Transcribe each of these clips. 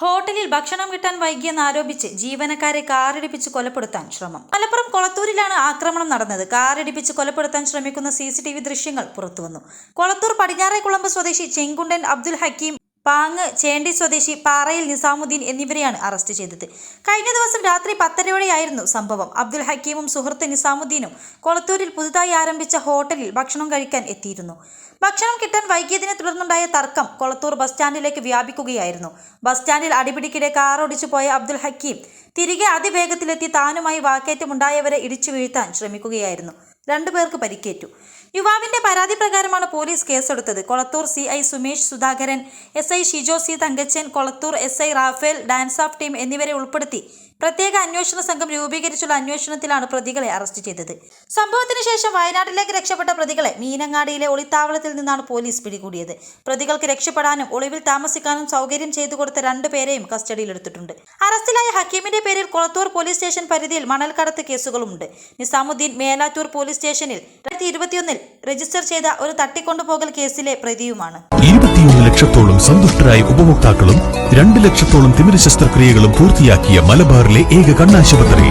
ഹോട്ടലിൽ ഭക്ഷണം കിട്ടാൻ വൈകിയെന്ന് ആരോപിച്ച് ജീവനക്കാരെ കാറിടിപ്പിച്ച് കൊലപ്പെടുത്താൻ ശ്രമം. മലപ്പുറം കൊളത്തൂരിലാണ് ആക്രമണം നടന്നത്. കാറിടിപ്പിച്ച് കൊലപ്പെടുത്താൻ ശ്രമിക്കുന്ന സി സി ടി വി ദൃശ്യങ്ങൾ പുറത്തുവന്നു. കൊളത്തൂർ പടിഞ്ഞാറേക്കുളമ്പ് സ്വദേശി ചെങ്കുണ്ടൻ അബ്ദുൽ ഹക്കീം പാങ് ചേണ്ടി സ്വദേശി പാറയിൽ നിസാമുദ്ദീൻ എന്നിവരെയാണ് അറസ്റ്റ് ചെയ്തത്. കഴിഞ്ഞ ദിവസം രാത്രി പത്തരയോടെയായിരുന്നു സംഭവം. അബ്ദുൽ ഹക്കീമും സുഹൃത്ത് നിസാമുദ്ദീനും കൊളത്തൂരിൽ പുതുതായി ആരംഭിച്ച ഹോട്ടലിൽ ഭക്ഷണം കഴിക്കാൻ എത്തിയിരുന്നു. ഭക്ഷണം കിട്ടാൻ വൈകിയതിനെ തുടർന്നുണ്ടായ തർക്കം കൊളത്തൂർ ബസ് സ്റ്റാൻഡിലേക്ക് വ്യാപിക്കുകയായിരുന്നു. ബസ് സ്റ്റാൻഡിൽ അടിപിടിക്കിടെ കാർ ഓടിച്ചു പോയ അബ്ദുൽ ഹക്കീം തിരികെ അതിവേഗത്തിലെത്തി താനുമായി വാക്കേറ്റമുണ്ടായവരെ ഇടിച്ചു വീഴ്ത്താൻ ശ്രമിക്കുകയായിരുന്നു. രണ്ടുപേർക്ക് പരിക്കേറ്റു. യുവാവിന്റെ പരാതി പ്രകാരമാണ് പോലീസ് കേസെടുത്തത്. Kolathur C I Sumesh Sudhakaran S I Shijo C Thankachan Kolathur S I Raphael DANSAF team എന്നിവരെ ഉൾപ്പെടുത്തി പ്രത്യേക അന്വേഷണ സംഘം രൂപീകരിച്ചുള്ള അന്വേഷണത്തിലാണ് പ്രതികളെ അറസ്റ്റ് ചെയ്തത്. സംഭവത്തിന് ശേഷം വയനാട്ടിലേക്ക് രക്ഷപ്പെട്ട പ്രതികളെ മീനങ്ങാടിയിലെ ഒളിത്താവളത്തിൽ നിന്നാണ് പോലീസ് പിടികൂടിയത്. പ്രതികൾക്ക് രക്ഷപ്പെടാനും ഒളിവിൽ താമസിക്കാനും സൗകര്യം ചെയ്തു കൊടുത്ത രണ്ടുപേരെയും കസ്റ്റഡിയിലെടുത്തിട്ടുണ്ട്. അറസ്റ്റിലായ ഹക്കീമിന്റെ പേരിൽ കൊളത്തൂർ പോലീസ് സ്റ്റേഷൻ പരിധിയിൽ മണൽക്കടത്ത് കേസുകളുമുണ്ട്. നിസാമുദ്ദീൻ മേലാറ്റൂർ പോലീസ് സ്റ്റേഷനിൽ രണ്ടായിരത്തി ഇരുപത്തിയൊന്നിൽ രജിസ്റ്റർ ചെയ്ത ഒരു തട്ടിക്കൊണ്ടുപോകൽ കേസിലെ പ്രതിയുമാണ്. ഇരുപത്തിയൊന്ന് ലക്ഷത്തോളം സന്തുഷ്ടരായ ഉപഭോക്താക്കളും രണ്ട് ലക്ഷത്തോളം തിമിര ശസ്ത്രക്രിയകളും പൂർത്തിയാക്കിയ മലബാറിലെ ഏക കണ്ണാശുപത്രി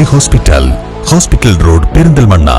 eye hospital. Hospital road Perinthalmanna.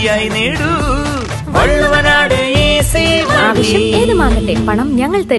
ഈസിയായി നേടൂ. വള്ളുവനാട് ഏത് ഏതുമാകട്ടെ പണം ഞങ്ങൾ തരും.